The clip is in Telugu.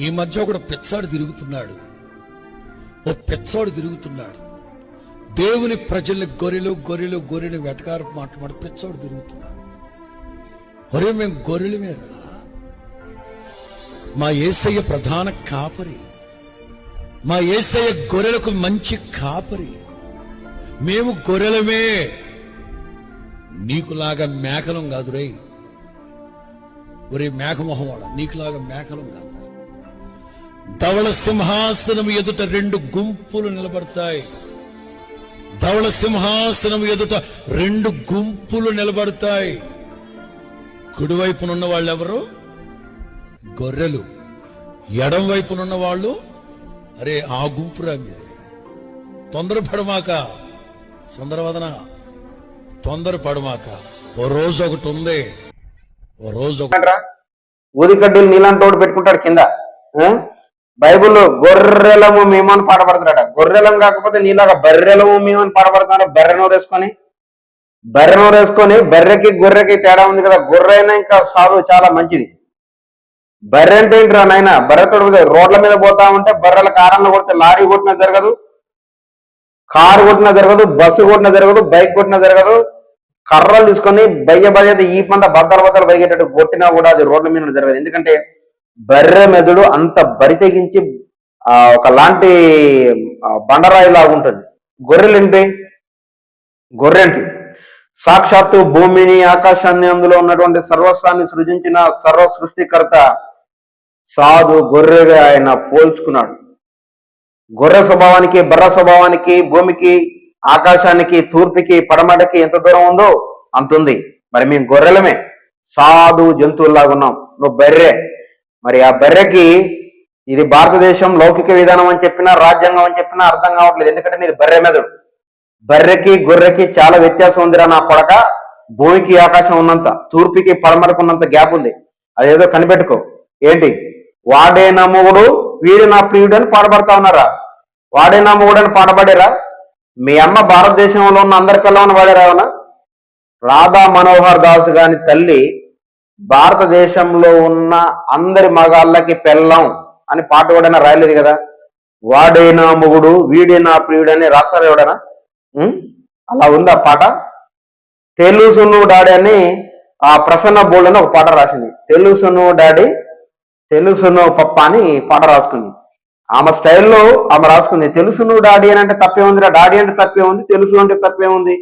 ఈ మధ్య ఒకడు పిచ్చాడు తిరుగుతున్నాడు. ఓ పిచ్చోడు తిరుగుతున్నాడు. దేవుని ప్రజల్ని గొర్రెలు గొర్రెలు గొర్రెలు వెటకారు మాట్లాడు పిచ్చోడు తిరుగుతున్నాడు. ఒరే మేము గొర్రెలు మేరా? మా ఏసయ్య ప్రధాన కాపరి. మా ఏసయ్య గొర్రెలకు మంచి కాపరి. మేము గొర్రెలమే. నీకులాగా మేకలం కాదు రే ఒరే మేకమొహవాడ నీకులాగా మేకలం కాదు ధవళ సింహాసనం ఎదుట రెండు గుంపులు నిలబడతాయి. ధవళ సింహాసనం ఎదుట రెండు గుంపులు నిలబడతాయి. కుడివైపునున్న వాళ్ళు ఎవరు గొర్రెలు. ఎడం వైపునున్న వాళ్ళు? అరే ఆ గుంపురా మీది. తొందరపడమాక. సుందరవదన తొందరపడమాక. ఓ రోజు ఒకటి ఉంది. ఓ రోజు ఒకటి. ఊదికడ్డీలు నీళ్ళంతోడు పెట్టుకుంటాడు కింద. బైబుల్ గొర్రెలము మేము అని పాడబడుతున్నాడ గొర్రెలం కాకపోతే నీలాగా బర్రెలము మేము అని పాడబడుతున్నాడు బర్రె నోరు వేసుకొని బర్రె నోరు వేసుకొని బర్రెకి గొర్రెకి తేడా ఉంది కదా. గొర్రె అయినా ఇంకా సాగు చాలా మంచిది. బర్రె అంటే ఏంటిరా నాయన? బర్రెతో రోడ్ల మీద పోతా ఉంటే బర్రెల కారంలో కొడితే లారీ కొట్టినా జరగదు కారు కొట్టినా జరగదు బస్సు కొట్టినా జరగదు బైక్ కొట్టినా జరగదు. కర్రలు తీసుకొని బయ్య బయ్య ఈ పంట బద్దలు బద్దలు బయగేటట్టు కొట్టినా కూడా అది రోడ్ల మీద జరగదు. ఎందుకంటే బర్రె మెదడు అంత బరి తెగించి ఆ, ఒకలాంటి బండరాయి లాగా ఉంటుంది. గొర్రెలేంటి గొర్రెంటి సాక్షాత్తు భూమిని ఆకాశాన్ని అందులో ఉన్నటువంటి సర్వస్వాన్ని సృజించిన సర్వ సృష్టికర్త సాధు గొర్రెగా ఆయన పోల్చుకున్నాడు. గొర్రె స్వభావానికి బర్ర స్వభావానికి భూమికి ఆకాశానికి తూర్పుకి పడమటకి ఎంత దూరం ఉందో అంతుంది. మరి మేము గొర్రెలమే. సాధు జంతువుల్లాగా ఉన్నాం. నువ్వు బర్రె. మరి ఆ బర్రెకి ఇది భారతదేశం లౌకిక విధానం అని చెప్పినా రాజ్యాంగం అని చెప్పినా అర్థం కావట్లేదు. ఎందుకంటే నీది బర్రె మెదడు. బర్రెకి గొర్రెకి చాలా వ్యత్యాసం ఉందిరా నా కొడక భూమికి ఆకాశం ఉన్నంత తూర్పుకి పడమరకున్నంత గ్యాప్ ఉంది. అదేదో కనిపెట్టుకో. ఏంటి? వాడే నా మొగుడు వీడు నా ప్రియుడు అని పాడబడతా ఉన్నారా? వాడే నా మొగుడు అని పాడబడేరా? మీ అమ్మ భారతదేశంలో ఉన్న అందరికల్లా ఉన్న వాడేరావనా రాధా మనోహర్ దాస్ గాని తల్లి భారతదేశంలో ఉన్న అందరి మగాళ్ళకి పెళ్ళం అని పాట ఎవడైనా రాయలేదు కదా? వాడైనా మొగుడు వీడైనా ప్రియుడు అని రాస్తారు ఎవడైనా? అలా అలా ఉందా పాట? తెలుసును డాడీ అని ఆ ప్రసన్న బోల్డ్ అని ఒక పాట రాసింది. తెలుసును డాడీ తెలుసును పప్ప అని పాట రాసుకుంది. ఆమె స్టైల్లో ఆమె రాసుకుంది. తెలుసును డాడీ అని అంటే తప్పే ఉందిరా. డాడీ అంటే తప్పే ఉంది తెలుసు అంటే తప్పే ఉంది.